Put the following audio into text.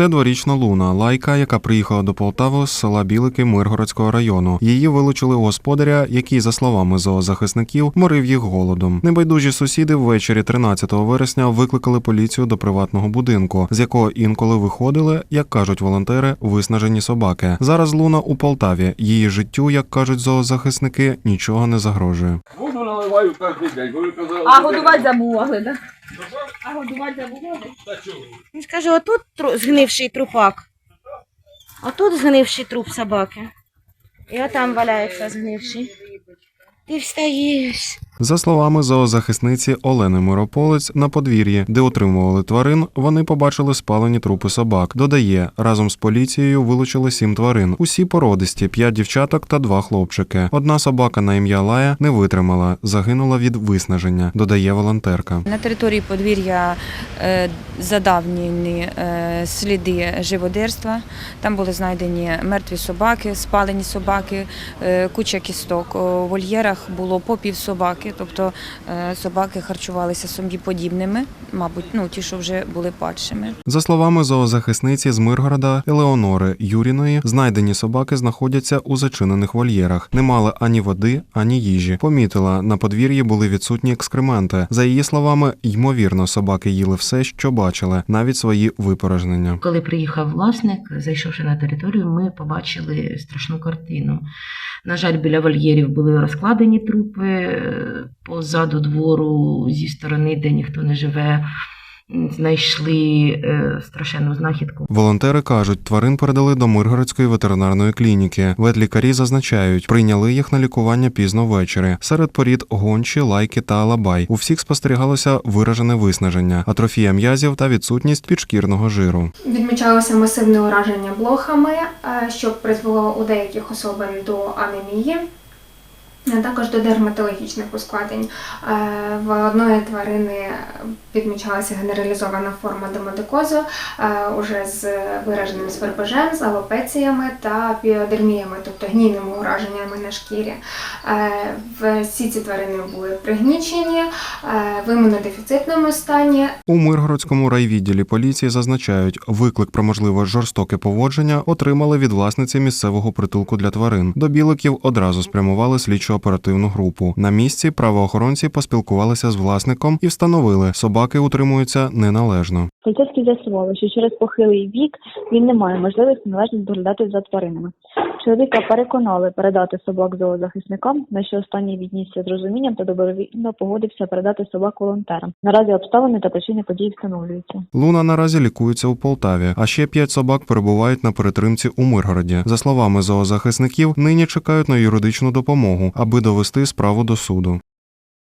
Це дворічна Луна, лайка, яка приїхала до Полтави з села Білики Миргородського району. Її вилучили у господаря, який, за словами зоозахисників, морив їх голодом. Небайдужі сусіди ввечері 13 вересня викликали поліцію до приватного будинку, з якого інколи виходили, як кажуть волонтери, виснажені собаки. Зараз Луна у Полтаві. Її життю, як кажуть зоозахисники, нічого не загрожує. Воду наливаю кожен день. А годувати забували, так? А годувати забували? Він скаже, отут тру- згнивший трупак. Отут згнивший труп собаки. І отам валяється згнивший. Ти встаєш. За словами зоозахисниці Олени Мирополець, на подвір'ї, де отримували тварин, вони побачили спалені трупи собак. Додає, разом з поліцією вилучили сім тварин. Усі породисті, п'ять дівчаток та два хлопчики. Одна собака на ім'я Лая не витримала, загинула від виснаження. Додає волонтерка. На території подвір'я е, задавнені е, сліди живодерства. Там були знайдені мертві собаки, спалені собаки, е, куча кісток. У вольєрах було по пів собаки, тобто е, собаки харчувалися собі-подібними, мабуть, ну ті, що вже були падшими. За словами зоозахисниці з Миргорода Елеонори Юріної, знайдені собаки знаходяться у зачинених вольєрах. Не мали ані води, ані їжі. Помітила, на подвір'ї були відсутні екскременти. За її словами, ймовірно, собаки їли все, що бачили, навіть свої випорожнення. Коли приїхав власник, зайшовши на територію, ми побачили страшну картину. На жаль, біля вольєрів були розкладені трупи е, позаду двору зі сторони, де ніхто не живе. Знайшли е, страшенну знахідку. Волонтери кажуть, тварин передали до Миргородської ветеринарної клініки. Ветлікарі зазначають, прийняли їх на лікування пізно ввечері. Серед порід гончі, лайки та алабай. У всіх спостерігалося виражене виснаження, атрофія м'язів та відсутність підшкірного жиру. Відмічалося масивне ураження блохами, е, що призвело у деяких особин до анемії, також до дерматологічних ускладнень. Е, В одної тварини відмічалася генералізована форма демодикозу е, уже з вираженим свербежем, з алопеціями та біодерміями, тобто гнійними ураженнями на шкірі. Е, Всі ці тварини були пригнічені, в імунодефіцитному стані, У Миргородському райвідділі поліції зазначають, виклик про можливе жорстоке поводження отримали від власниці місцевого притулку для тварин. До біликів одразу спрямували слідчо-оперативну групу. На місці правоохоронці поспілкувалися з власником і встановили, собаки утримуються неналежно. Поліцейські з'ясували, що через похилий вік він не має можливості належно доглядати за тваринами. Чоловіка переконали передати собак зоозахисникам, на що останній віднісся з розумінням та добровільно погодився передати собак волонтерам. Наразі обставини та причини подій встановлюються. Луна наразі лікується у Полтаві, а ще п'ять собак перебувають на перетримці у Миргороді. За словами зоозахисників, нині чекають на юридичну допомогу, аби довести справу до суду.